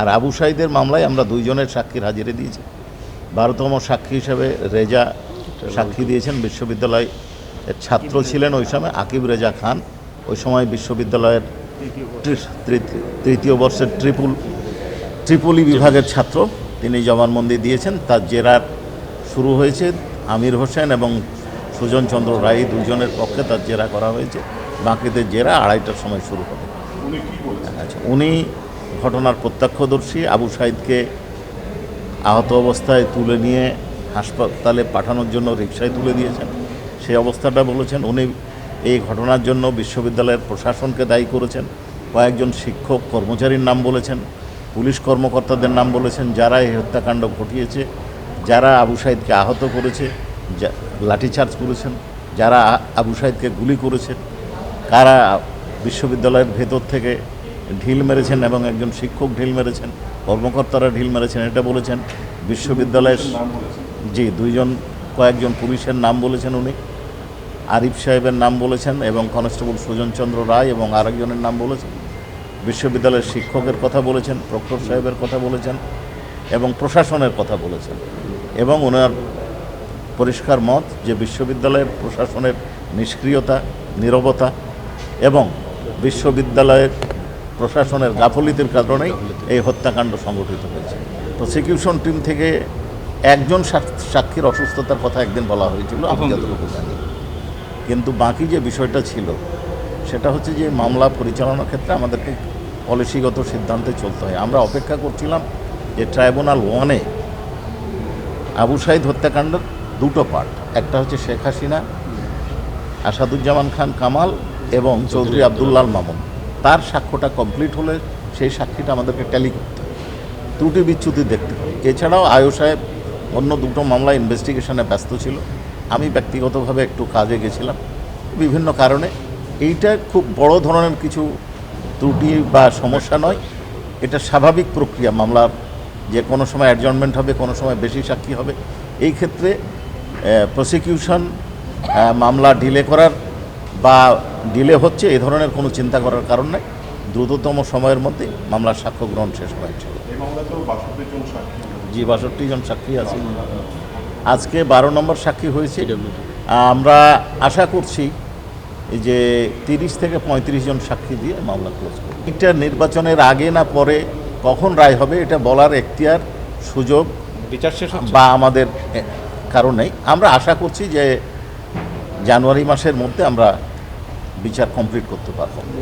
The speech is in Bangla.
আর আবু সাইদের মামলায় আমরা দুইজনের সাক্ষীর হাজিরে দিয়েছি। বারোতম সাক্ষী হিসেবে রেজা সাক্ষী দিয়েছেন বিশ্ববিদ্যালয় এর ছাত্র ছিলেন ওই সময় আকিব রেজা খান। ওই সময় বিশ্ববিদ্যালয়ের তৃতীয় বর্ষের ট্রিপুল ত্রিপলি বিভাগের ছাত্র। তিনি জবানবন্দি দিয়েছেন। তার জেরার শুরু হয়েছে আমির হোসেন এবং সুজন চন্দ্র রায় দুজনের পক্ষে তার জেরা করা হয়েছে। বাকিদের জেরা আড়াইটার সময় শুরু হবে। আচ্ছা উনি ঘটনার প্রত্যক্ষদর্শী আবু সাইদকে আহত অবস্থায় তুলে নিয়ে হাসপাতালে পাঠানোর জন্য রিক্সায় তুলে দিয়েছেন। সেই অবস্থাটা বলেছেন, উনি এই ঘটনার জন্য বিশ্ববিদ্যালয়ের প্রশাসনকে দায়ী করেছেন। কয়েকজন শিক্ষক কর্মচারীর নাম বলেছেন, পুলিশ কর্মকর্তাদের নাম বলেছেন, যারা এই হত্যাকাণ্ড ঘটিয়েছে, যারা আবু সাইদকে আহত করেছে লাঠিচার্জ করেছেন, যারা আবু সাইদকে গুলি করেছে কারা বিশ্ববিদ্যালয়ের ভেতর থেকে ঢিল মেরেছেন এবং একজন শিক্ষক ঢিল মেরেছেন কর্মকর্তারা ঢিল মেরেছেন এটা বলেছেন। বিশ্ববিদ্যালয়ের জি দুইজন কয়েকজন পুলিশের নাম বলেছেন উনি। আরিফ সাহেবের নাম বলেছেন এবং কনস্টেবল সুজনচন্দ্র রায় এবং আরেকজনের নাম বলেছেন। বিশ্ববিদ্যালয়ের শিক্ষকের কথা বলেছেন প্রক্টর সাহেবের কথা বলেছেন এবং প্রশাসনের কথা বলেছেন। এবং ওনার পরিষ্কার মত যে বিশ্ববিদ্যালয়ের প্রশাসনের নিষ্ক্রিয়তা নীরবতা এবং বিশ্ববিদ্যালয়ের প্রশাসনের গাফলিতির কারণেই এই হত্যাকাণ্ড সংগঠিত হয়েছে। প্রসিকিউশন টিম থেকে একজন সাক- সাক্ষীর অসুস্থতার কথা একদিন বলা হয়েছিল আমি যতটুকু জানি। কিন্তু বাকি যে বিষয়টা ছিল সেটা হচ্ছে যে মামলা পরিচালনার ক্ষেত্রে আমাদেরকে পলিসিগত সিদ্ধান্তে চলতে হয়। আমরা অপেক্ষা করছিলাম যে ট্রাইব্যুনাল ওয়ানে আবু সাইদ হত্যাকাণ্ডের দুটো পার্ট। একটা হচ্ছে শেখ হাসিনা আসাদুজ্জামান খান কামাল এবং চৌধুরী আবদুল্লাল মামুন। তার সাক্ষ্যটা কমপ্লিট হলে সেই সাক্ষীটা আমাদেরকে ট্যালি করতে ত্রুটি বিচ্যুতি দেখতে হয় এছাড়াও আয়ো সাহেব অন্য দুটো মামলা ইনভেস্টিগেশনে ব্যস্ত ছিল। আমি ব্যক্তিগতভাবে একটু কাজে গেছিলাম। বিভিন্ন কারণে এইটা খুব বড় ধরনের কিছু ত্রুটি বা সমস্যা নয়। এটা স্বাভাবিক প্রক্রিয়া। মামলার যে কোনো সময় অ্যাডজনমেন্ট হবে, কোনো সময় বেশি সাক্ষী হবে। এই ক্ষেত্রে প্রসিকিউশন মামলা ডিলে করার বা ডিলে হচ্ছে এই ধরনের কোনো চিন্তা করার কারণ নাই। দ্রুততম সময়ের মধ্যে মামলার সাক্ষ্য গ্রহণ শেষ হয়েছে এই মামলাতেও বাষট্টি জন সাক্ষী। জি বাষট্টি জন সাক্ষী আছে। আজকে বারো নম্বর সাক্ষী হয়েছে। আমরা আশা করছি যে তিরিশ থেকে পঁয়ত্রিশ জন সাক্ষী দিয়ে মামলা ক্লোজ করব। এটা নির্বাচনের আগে না পরে কখন রায় হবে এটা বলার এখতিয়ার সুযোগ বিচার শেষ বা আমাদের এ, কারণেই আমরা আশা করছি যে জানুয়ারি মাসের মধ্যে আমরা বিচার কমপ্লিট করতে পারব।